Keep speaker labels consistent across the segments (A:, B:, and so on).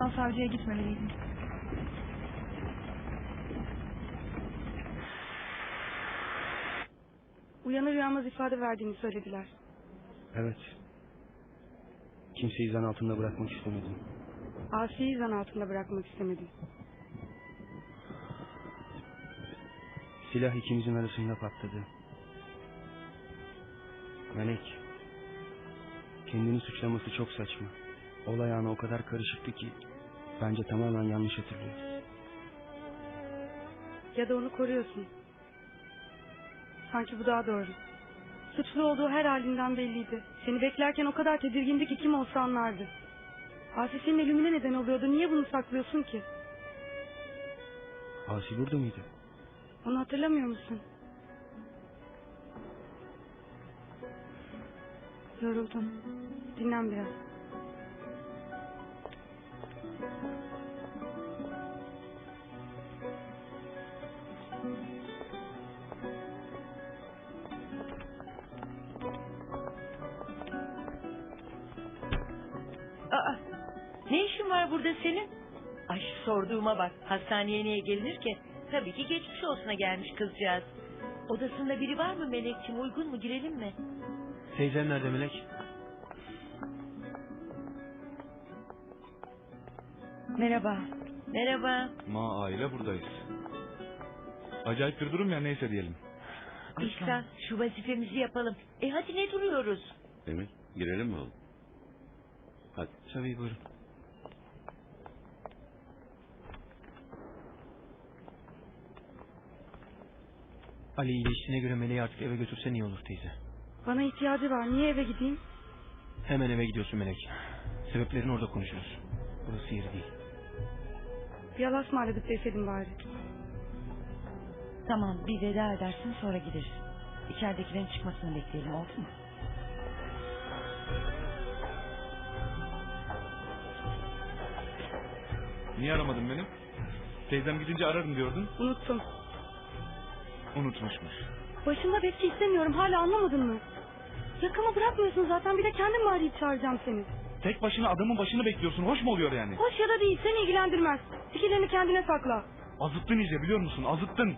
A: Ben savcıya gitmemeliydim.
B: Uyanır uyanmaz ifade verdiğini söylediler.
C: Evet. Kimseyi zan altında bırakmak istemedim.
B: Asiye'yi zan altında bırakmak istemedim.
C: Silah ikimizin arasında patladı. Melek. Kendini suçlaması çok saçma. Olay anı o kadar karışıktı ki bence tamamen yanlış hatırlıyor.
B: Ya da onu koruyorsun. Sanki bu daha doğru. Suçlu olduğu her halinden belliydi. Seni beklerken o kadar tedirgindi ki kim olsa anlardı. Asi senin ölümüne neden oluyordu. Niye bunu saklıyorsun ki?
C: Asi burada mıydı?
B: Onu hatırlamıyor musun? Yoruldum. Dinlen biraz.
D: Var burada senin? Ay sorduğuma bak. Hastaneye niye gelinir ki? Tabii ki geçmiş olsuna gelmiş kızcağız. Odasında biri var mı Melekçim? Uygun mu? Girelim mi?
E: Teyzem nerede Melek?
D: Merhaba. Merhaba.
F: Ma aile buradayız. Acayip bir durum ya neyse diyelim.
D: İhsan şu vazifemizi yapalım. E hadi ne duruyoruz?
G: Emir girelim mi oğlum? Hadi.
E: Tabii buyurun. Ali iyileştiğine göre Meleği artık eve götürsen iyi olur teyze.
B: Bana ihtiyacı var. Niye eve gideyim?
E: Hemen eve gidiyorsun Melek. Sebeplerini orada konuşuruz. Burası yeri değil.
B: Bir Allah'a ısmarladık deseydin bari.
H: Tamam bir veda edersin sonra gideriz. İçeridekilerin çıkmasını bekleyelim oldu mu?
F: Niye aramadın beni? Teyzem gidince ararım diyordun.
B: Unuttum.
F: Unutmuşmuş.
B: Başında bekçi istemiyorum. Hala anlamadın mı? Yakamı bırakmıyorsun zaten. Bir de kendim mi arayıp çağıracağım seni?
F: Tek başına adamın başını bekliyorsun. Hoş mu oluyor yani?
B: Hoş ya da değil. Seni ilgilendirmez. Fikirlerini kendine sakla.
F: Azıttın iyice biliyor musun? Azıttın.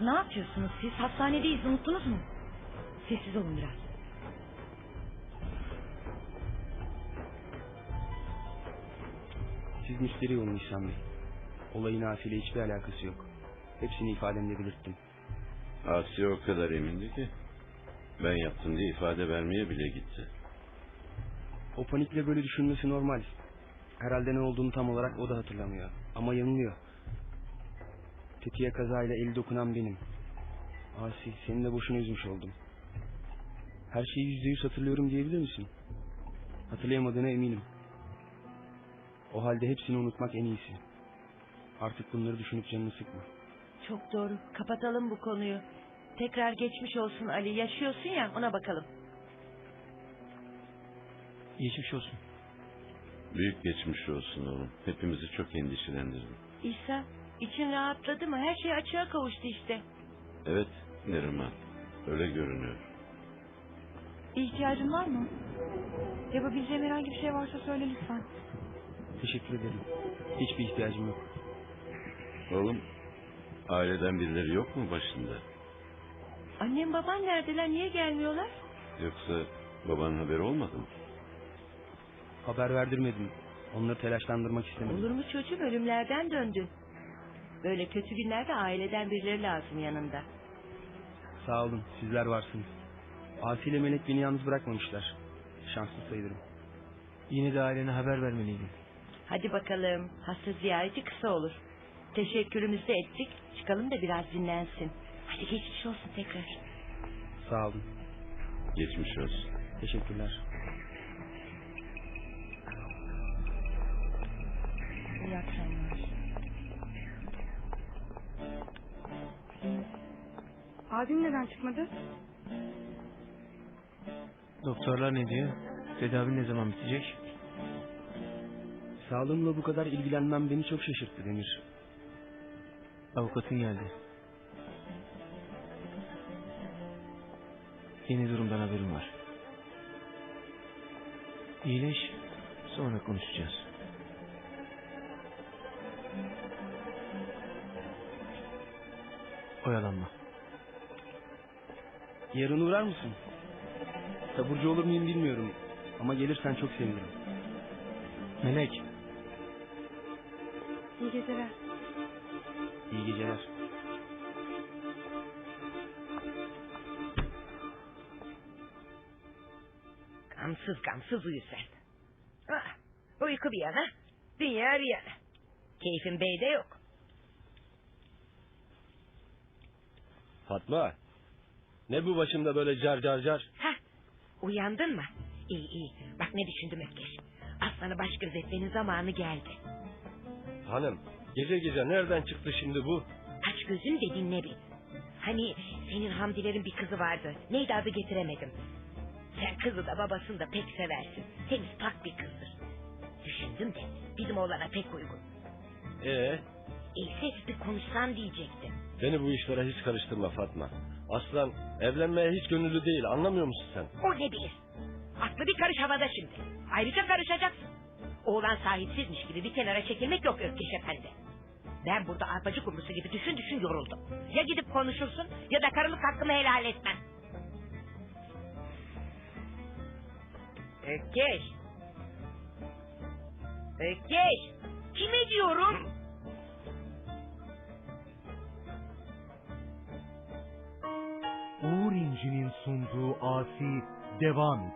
H: Ne yapıyorsunuz siz? Hastanedeyiz unuttunuz mu? Sessiz olun biraz.
C: Siz müşteri olun İhsan Bey. Olayın Asi ile hiçbir alakası yok. Hepsini ifademde belirttim.
G: Asiye o kadar emindi ki ben yaptım diye ifade vermeye bile gitti.
C: O panikle böyle düşünmesi normal. Herhalde ne olduğunu tam olarak o da hatırlamıyor. Ama yanılıyor. Tetiğe kazayla eli dokunan benim. Asi seni de boşuna üzmüş oldum. Her şeyi yüzde yüz hatırlıyorum diyebilir misin? Hatırlayamadığına eminim. O halde hepsini unutmak en iyisi. Artık bunları düşünüp canını sıkma.
D: Çok doğru. Kapatalım bu konuyu. Tekrar geçmiş olsun Ali. Yaşıyorsun ya ona bakalım.
E: Geçmiş olsun.
G: Büyük geçmiş olsun oğlum. Hepimizi çok endişelendirdin.
D: İhsan için rahatladı mı? Her şey açığa kavuştu işte.
G: Evet Neriman öyle görünüyor.
A: Bir ihtiyacın var mı? Yapabileceğim herhangi bir şey varsa söyle lütfen.
C: Teşekkür ederim. Hiçbir ihtiyacım yok.
G: Oğlum aileden birileri yok mu başında?
D: Annem baban neredeler? Niye gelmiyorlar?
G: Yoksa babanın haberi olmadı mı?
C: Haber verdirmedim. Onları telaşlandırmak istemedim.
D: Olur mu çocuğum ölümlerden döndü. Böyle kötü günlerde aileden birileri lazım yanında.
C: Sağ olun. Sizler varsınız. Asi ile Melek beni yalnız bırakmamışlar. Şanslı sayılırım.
E: Yine de ailene haber vermeliydin.
D: Hadi bakalım hasta ziyareti kısa olur. Teşekkürümüzü ettik. Çıkalım da biraz dinlensin. Hadi geçmiş olsun tekrar.
C: Sağ olun.
G: Geçmiş olsun.
C: Teşekkürler.
A: İyi akşamlar.
B: Abim neden çıkmadı?
E: Doktorlar ne diyor? Tedavi ne zaman bitecek?
C: Sağlığımla bu kadar ilgilenmem beni çok şaşırttı Demir.
E: Avukatın geldi. Yeni durumdan haberim var. İyileş, sonra konuşacağız. Oyalanma.
C: Yarın uğrar mısın? Taburcu olur muyum bilmiyorum. Ama gelirsen çok sevinirim.
E: Melek.
B: İyi geceler.
C: İyi geceler.
I: Gamsız gamsız uyu sen. Ah, uyku bir yana, dünya bir yana. Keyfin beyde yok.
J: Fatma. Ne bu başımda böyle car car car?
I: Hah, uyandın mı? İyi iyi, bak ne düşündüm Ökkeş. Aslanı baş gözetmenin zamanı geldi.
J: Hanım gece gece nereden çıktı şimdi bu?
I: Aç gözün de dinle bir. Hani senin Hamdilerin bir kızı vardı. Neydi adı getiremedim. Sen kızı da babasını da pek seversin. Temiz pak bir kızdır. Düşündüm de bizim oğlana pek uygun.
J: Ee,
I: İyisi bir konuşsan diyecektim.
J: beni bu işlere hiç karıştırma Fatma. Aslan evlenmeye hiç gönüllü değil anlamıyor musun sen?
I: O ne bilir? Aklı bir karış havada şimdi. Ayrıca karışacaksın. Oğlan sahipsizmiş gibi bir kenara çekilmek yok Ökkeş Efendi. Ben burada arpacı kumrusu gibi düşün düşün yoruldum. Ya gidip konuşursun ya da karılık hakkımı helal etmem. Ökkeş. Ökkeş. Kime diyorum?
K: Uğur İnci'nin sunduğu Asi devam